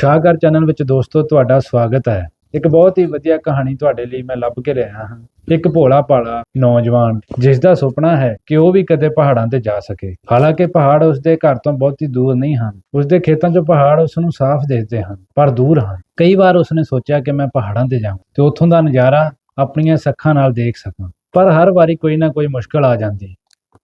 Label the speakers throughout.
Speaker 1: ਸ਼ਾਹਕਾਰ channel ਵਿੱਚ ਦੋਸਤੋ, ਤੁਹਾਡਾ ਸਵਾਗਤ ਹੈ। ਇੱਕ ਬਹੁਤ ਹੀ ਵਧੀਆ ਕਹਾਣੀ ਤੁਹਾਡੇ ਲਈ ਮੈਂ ਲੱਭ ਕੇ ਲਿਆਇਆ ਹਾਂ। ਇੱਕ ਭੋਲਾ ਭਾਲਾ ਨੌਜਵਾਨ, ਜਿਸ ਦਾ ਸੁਪਨਾ ਹੈ ਕਿ ਉਹ ਵੀ ਕਦੇ ਪਹਾੜਾਂ ਤੇ ਜਾ ਸਕੇ। ਹਾਲਾਂਕਿ ਪਹਾੜ ਉਸ ਦੇ ਘਰ ਤੋਂ ਬਹੁਤ ਹੀ ਦੂਰ ਨਹੀਂ ਹਨ। ਉਸ ਦੇ ਖੇਤਾਂ 'ਚੋਂ ਪਹਾੜ ਉਸ ਨੂੰ ਸਾਫ਼ ਦਿਖਦੇ ਹਨ, ਪਰ ਦੂਰ ਹਨ। ਕਈ ਵਾਰ ਉਸ ਨੇ ਸੋਚਿਆ ਕਿ ਮੈਂ ਪਹਾੜਾਂ ਤੇ ਜਾਵਾਂ ਤੇ ਉੱਥੋਂ ਦਾ ਨਜ਼ਾਰਾ ਆਪਣੀਆਂ ਅੱਖਾਂ ਨਾਲ ਦੇਖ ਸਕਾਂ। ਪਰ ਹਰ ਵਾਰੀ ਕੋਈ ਨਾ ਕੋਈ ਮੁਸ਼ਕਲ ਆ ਜਾਂਦੀ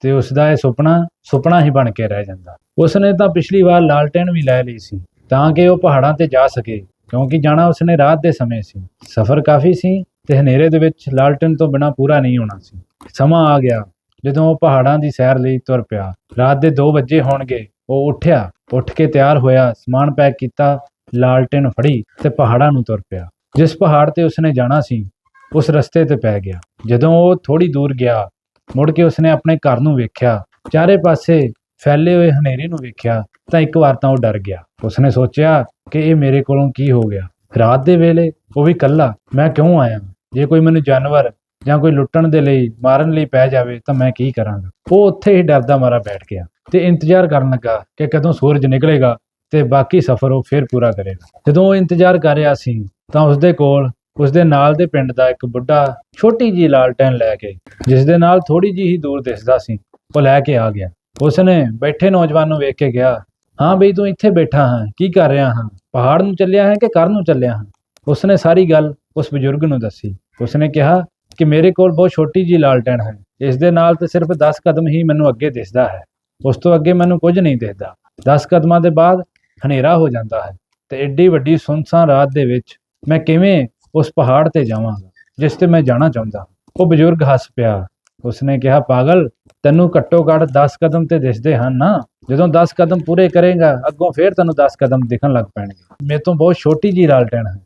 Speaker 1: ਤੇ ਉਸ ਦਾ ਇਹ ਸੁਪਨਾ ਸੁਪਨਾ ਹੀ ਬਣ ਕੇ ਰਹਿ ਜਾਂਦਾ। ਉਸ ਨੇ ਤਾਂ ਪਿਛਲੀ ਵਾਰ ਲਾਲਟੈਨ ਵੀ ਲੈ ਲਈ ਸੀ। ਤਾਂ ਕਿ ਉਹ ਪਹਾੜਾਂ ਤੇ ਜਾ ਸਕੇ, ਕਿਉਂਕਿ ਜਾਣਾ ਉਸਨੇ ਰਾਤ ਦੇ ਸਮੇਂ ਸੀ। ਸਫ਼ਰ ਕਾਫੀ ਸੀ ਤੇ ਹਨੇਰੇ ਦੇ ਵਿੱਚ ਲਾਲਟਨ ਤੋਂ ਬਿਨਾ ਪੂਰਾ ਨਹੀਂ ਹੋਣਾ ਸੀ। ਸਮਾਂ ਆ ਗਿਆ, ਜਦੋਂ ਉਹ ਪਹਾੜਾਂ ਦੀ ਸੈਰ ਲਈ ਤੁਰ ਪਿਆ। ਰਾਤ ਦੇ 2 ਵਜੇ ਹੋਣਗੇ, ਉਹ ਉੱਠਿਆ, ਉੱਠ ਕੇ ਤਿਆਰ ਹੋਇਆ, ਸਮਾਨ ਪੈਕ ਕੀਤਾ, ਲਾਲਟਨ ਫੜੀ ਤੇ ਪਹਾੜਾਂ ਨੂੰ ਤੁਰ ਪਿਆ। ਜਿਸ ਪਹਾੜ ਤੇ ਉਸਨੇ ਜਾਣਾ ਸੀ, ਉਸ ਰਸਤੇ ਤੇ ਪੈ ਗਿਆ। ਜਦੋਂ ਉਹ ਥੋੜੀ ਦੂਰ ਗਿਆ, ਮੁੜ ਕੇ ਉਸਨੇ ਆਪਣੇ ਘਰ ਨੂੰ ਵੇਖਿਆ। ਚਾਰੇ ਪਾਸੇ ਫੈਲੇ ਹੋਏ ਹਨੇਰੇ ਨੂੰ ਵੇਖਿਆ ਤਾਂ ਇੱਕ ਵਾਰ ਤਾਂ ਉਹ ਡਰ ਗਿਆ। ਉਸਨੇ ਸੋਚਿਆ ਕਿ ਇਹ ਮੇਰੇ ਕੋਲੋਂ ਕੀ ਹੋ ਗਿਆ। ਰਾਤ ਦੇ ਵੇਲੇ ਉਹ ਵੀ ਇਕੱਲਾ, ਮੈਂ ਕਿਉਂ ਆਇਆ? ਜੇ ਕੋਈ ਮੈਨੂੰ ਜਾਨਵਰ ਜਾਂ ਕੋਈ ਲੁੱਟਣ ਦੇ ਲਈ, ਮਾਰਨ ਲਈ ਪੈ ਜਾਵੇ ਤਾਂ ਮੈਂ ਕੀ ਕਰਾਂਗਾ? ਉਹ ਉੱਥੇ ਹੀ ਡਰਦਾ ਮਾਰਾ ਬੈਠ ਗਿਆ ਤੇ ਇੰਤਜ਼ਾਰ ਕਰਨ ਲੱਗਾ ਕਿ ਕਦੋਂ ਸੂਰਜ ਨਿਕਲੇਗਾ ਤੇ ਬਾਕੀ ਸਫ਼ਰ ਉਹ ਫਿਰ ਪੂਰਾ ਕਰੇਗਾ। ਜਦੋਂ ਉਹ ਇੰਤਜ਼ਾਰ ਕਰ ਰਿਹਾ ਸੀ ਤਾਂ ਉਸਦੇ ਕੋਲ, ਉਸਦੇ ਨਾਲ ਦੇ ਪਿੰਡ ਦਾ ਇੱਕ ਬੁੱਢਾ ਛੋਟੀ ਜੀ ਲਾਲਟੈਨ ਲੈ ਕੇ ਜਿਸ ਦੇ ਨਾਲ ਥੋੜੀ ਜੀ ਹੀ ਦੂਰ ਦਿਸਦਾ ਸੀ, ਉਹ ਲੈ ਕੇ ਆ ਗਿਆ। ਉਸਨੇ ਬੈਠੇ ਨੌਜਵਾਨ ਨੂੰ ਵੇਖ ਕੇ ਕਿਹਾ, ਹਾਂ ਬਈ, ਤੂੰ ਇੱਥੇ ਬੈਠਾ ਹਾਂ, ਕੀ ਕਰ ਰਿਹਾ ਹਾਂ? ਪਹਾੜ ਨੂੰ ਚੱਲਿਆ ਹੈ ਕਿ ਘਰ ਨੂੰ ਚੱਲਿਆ ਹਾਂ? ਉਸਨੇ ਸਾਰੀ ਗੱਲ ਉਸ ਬਜ਼ੁਰਗ ਨੂੰ ਦੱਸੀ। ਉਸਨੇ ਕਿਹਾ ਕਿ ਮੇਰੇ ਕੋਲ ਬਹੁਤ ਛੋਟੀ ਜੀ ਲਾਲਟੈਨ ਹੈ। ਇਸ ਦੇ ਨਾਲ ਤੇ ਸਿਰਫ 10 ਕਦਮ ਹੀ ਮੈਨੂੰ ਅੱਗੇ ਦਿਸਦਾ ਹੈ। ਉਸ ਤੋਂ ਅੱਗੇ ਮੈਨੂੰ ਕੁਝ ਨਹੀਂ ਦਿਸਦਾ। 10 ਕਦਮਾਂ ਦੇ ਬਾਅਦ ਹਨੇਰਾ ਹੋ ਜਾਂਦਾ ਹੈ ਤੇ ਐਡੀ ਵੱਡੀ ਸੁੰਨਸਾਨ ਰਾਤ ਦੇ ਵਿੱਚ ਮੈਂ ਕਿਵੇਂ ਉਸ ਪਹਾੜ ਤੇ ਜਾਵਾਂਗਾ, ਜਿਸ ਤੇ ਮੈਂ ਜਾਣਾ ਚਾਹੁੰਦਾ। ਉਹ ਬਜ਼ੁਰਗ ਹੱਸ ਪਿਆ। ਉਸਨੇ ਕਿਹਾ, ਪਾਗਲ, ਤੈਨੂੰ ਘੱਟੋ ਘੱਟ 10 ਕਦਮ ਤੇ ਦਿਸਦੇ ਹਨ ਨਾ। ਜਦੋਂ 10 ਕਦਮ ਪੂਰੇ ਕਰੇਗਾ, ਅੱਗੋਂ ਫੇਰ ਤੈਨੂੰ 10 ਕਦਮ ਦਿਖਣ ਲੱਗ ਪੈਣਗੇ। ਮੇਰੇ ਤੋਂ ਬਹੁਤ ਛੋਟੀ ਜੀ ਲਾਲਟੈਨ ਹੈ।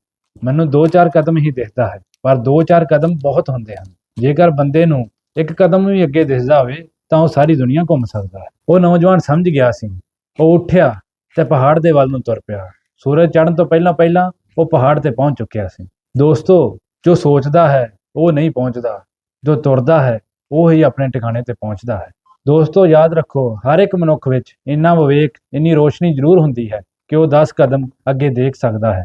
Speaker 1: ਮੈਨੂੰ 2-4 ਕਦਮ ਹੀ ਦਿਖਦਾ ਹੈ, ਪਰ 2-4 ਕਦਮ ਬਹੁਤ ਹੁੰਦੇ ਹਨ। ਜੇਕਰ ਬੰਦੇ ਨੂੰ ਇੱਕ ਕਦਮ ਵੀ ਅੱਗੇ ਦਿਸਦਾ ਹੋਵੇ, ਤਾਂ ਉਹ ਸਾਰੀ ਦੁਨੀਆ ਘੁੰਮ ਸਕਦਾ ਹੈ। ਉਹ ਨੌਜਵਾਨ ਸਮਝ ਗਿਆ ਸੀ। ਉਹ ਉੱਠਿਆ ਤੇ ਪਹਾੜ ਦੇ ਵੱਲ ਨੂੰ ਤੁਰ ਪਿਆ। ਸੂਰਜ ਚੜ੍ਹਨ ਤੋਂ ਪਹਿਲਾਂ ਪਹਿਲਾਂ ਉਹ ਪਹਾੜ ਤੇ ਪਹੁੰਚ ਚੁੱਕਿਆ ਸੀ। ਦੋਸਤੋ, ਜੋ ਸੋਚਦਾ ਹੈ, ਉਹ ਨਹੀਂ ਪਹੁੰਚਦਾ। ਜੋ ਤੁਰਦਾ ਹੈ ਉਹ ਹੀ ਆਪਣੇ ਟਿਕਾਣੇ ਤੇ ਪਹੁੰਚਦਾ ਹੈ। ਦੋਸਤੋ, ਯਾਦ ਰੱਖੋ, ਹਰ ਇੱਕ ਮਨੁੱਖ ਵਿੱਚ ਇੰਨਾ ਵਿਵੇਕ, ਇੰਨੀ ਰੋਸ਼ਨੀ ਜ਼ਰੂਰ ਹੁੰਦੀ ਹੈ ਕਿ ਉਹ 10 ਕਦਮ ਅੱਗੇ ਦੇਖ ਸਕਦਾ ਹੈ।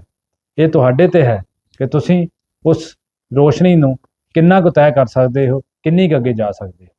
Speaker 1: ਇਹ ਤੁਹਾਡੇ ਤੇ ਹੈ ਕਿ ਤੁਸੀਂ ਉਸ ਰੋਸ਼ਨੀ ਨੂੰ ਕਿੰਨਾ ਕੁ ਤੈਅ ਕਰ ਸਕਦੇ ਹੋ, ਕਿੰਨੀ ਕੁ ਅੱਗੇ ਜਾ ਸਕਦੇ ਹੋ।